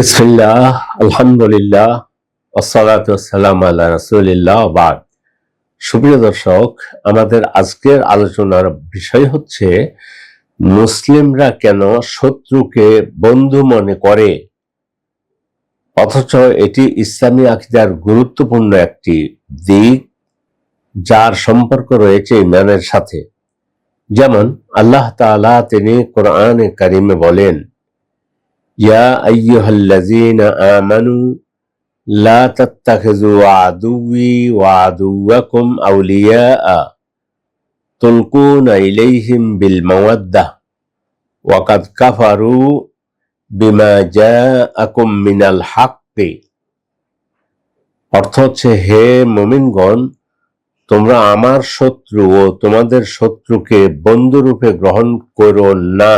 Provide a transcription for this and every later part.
আলহামদুলিল্লাহ সালাম আল্লাহ বাদ। সুপ্রিয় দর্শক, আমাদের আজকের আলোচনার বিষয় হচ্ছে, মুসলিমরা কেন শত্রুকে বন্ধু মনে করে? অথচ এটি ইসলামী আকিদার গুরুত্বপূর্ণ একটি দিক, যার সম্পর্ক রয়েছে ইমানের সাথে। যেমন, আল্লাহ তাআলা তিনি কোরআনে কারিমে বলেন আমানু লা তাত্তাখিযু আদুওয়ি ওয়া আদুওয়াকুম আউলিয়াআ তুলকুনা ইলাইহিম বিল মাওয়াদ্দাহ ওয়া কাদ কাফারু বিমা জাআকুম মিনাল হাক্কি অর্থ হচ্ছে, হে মুমিনগণ, তোমরা আমার শত্রু ও তোমাদের শত্রুকে বন্ধুরূপে গ্রহণ করো না।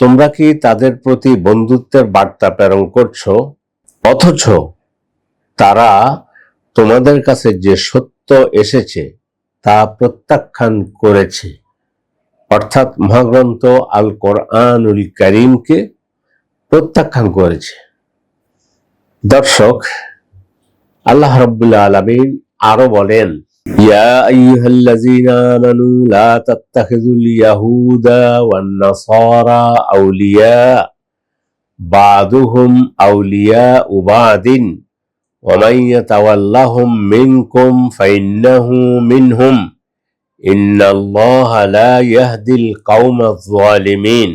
তোমরা কি তাদের প্রতি বন্ধুত্বের বার্তা প্রেরণ করছ? অথচ তারা তোমাদের কাছে যে সত্য এসেছে, তা প্রত্যাখ্যান করেছে। অর্থাৎ মহাগ্রন্থ আল কোরআনুল করিমকে প্রত্যাখ্যান করেছে। দর্শক, আল্লাহ রব্বুল্লা আলমিন আরও বলেন ইয়া আইয়ুহাল্লাযীনা আমানু লা তাত্তাখিযুল ইয়াহুদা ওয়ান নাসারা আউলিয়া বাদুহুম আউলিয়া উবাদিন ومن يتولهم منكم فإنه منهم إن الله لا يهدي القوم الظالمين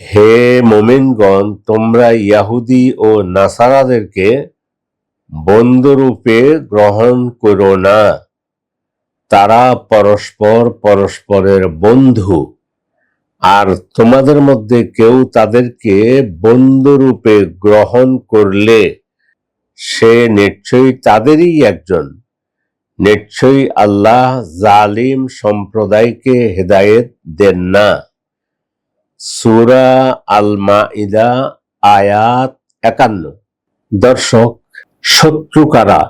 হে মোমিনগণ তোমরা ইয়াহুদি ও নাসারাদেরকে বন্ধুরূপে গ্রহণ করো না। তারা পরস্পর পরস্পরের বন্ধু। আর তোমাদের মধ্যে কেউ তাদেরকে বন্ধুরূপে গ্রহণ করলে, সে নিশ্চয়ই তাদেরই একজন। নিশ্চয়ই আল্লাহ জালিম সম্প্রদায়কে হেদায়েত দেন না। সুরা আল মাইদা আয়াত একান্ন। দর্শক শত্রু কারা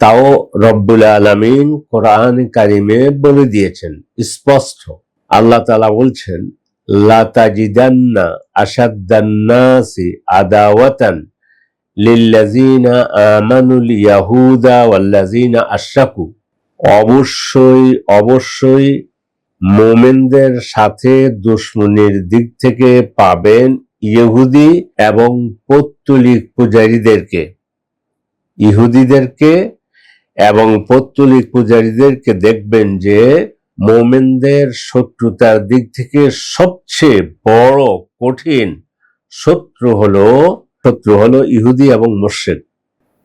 তাও রব্বুল আলমিন কোরআন কারিমে বলে দিয়েছেন, স্পষ্ট। আল্লাহ তালা বলছেন লাতাজিদান্না আসাদ্দান্নাসি আদাওয়াতান লিল্লাযিনা আমানুল ইয়াহুদা ওয়াল্লাযিনা আশরাকু। অবশ্যই অবশ্যই মোমেনদের সাথে দুশ্মনির দিক থেকে পাবেন ইহুদি এবং পৌত্তলিক পূজারীদেরকে। ইহুদিদেরকে এবং পৌত্তলিক পূজারীদেরকে দেখবেন যে মোমেনদের শত্রুতার দিক থেকে সবচেয়ে বড় কঠিন শত্রু হলো শত্রু হলো ইহুদি এবং মোর্শেদ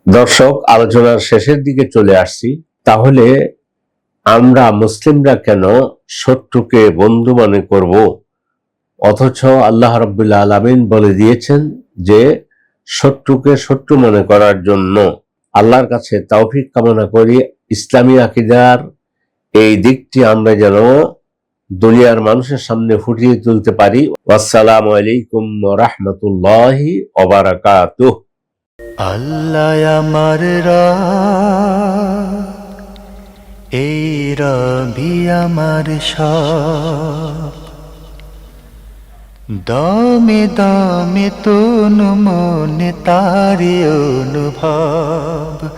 দর্শক, আলোচনার শেষের দিকে চলে আসছি। তাহলে আমরা মুসলিমরা কেন শত্রুকে বন্ধু মনে করব? অথচ আল্লাহ রব্বুল্লা আলমিন বলে দিয়েছেন যে শত্রুকে শত্রু মনে করার জন্য আল্লাহর কাছে তৌফিক কামনা করি। ইসলামী আকিদার এই দিকটি আমরা যেন দুনিয়ার মানুষের সামনে ফুটিয়ে তুলতে পারি। আসসালামু আলাইকুম রহমতুল্লাহি ওবারাকাত আল্লাহ আমার এই রবি আমার সব। দমে দমে তনু মনে তারি অনুভব।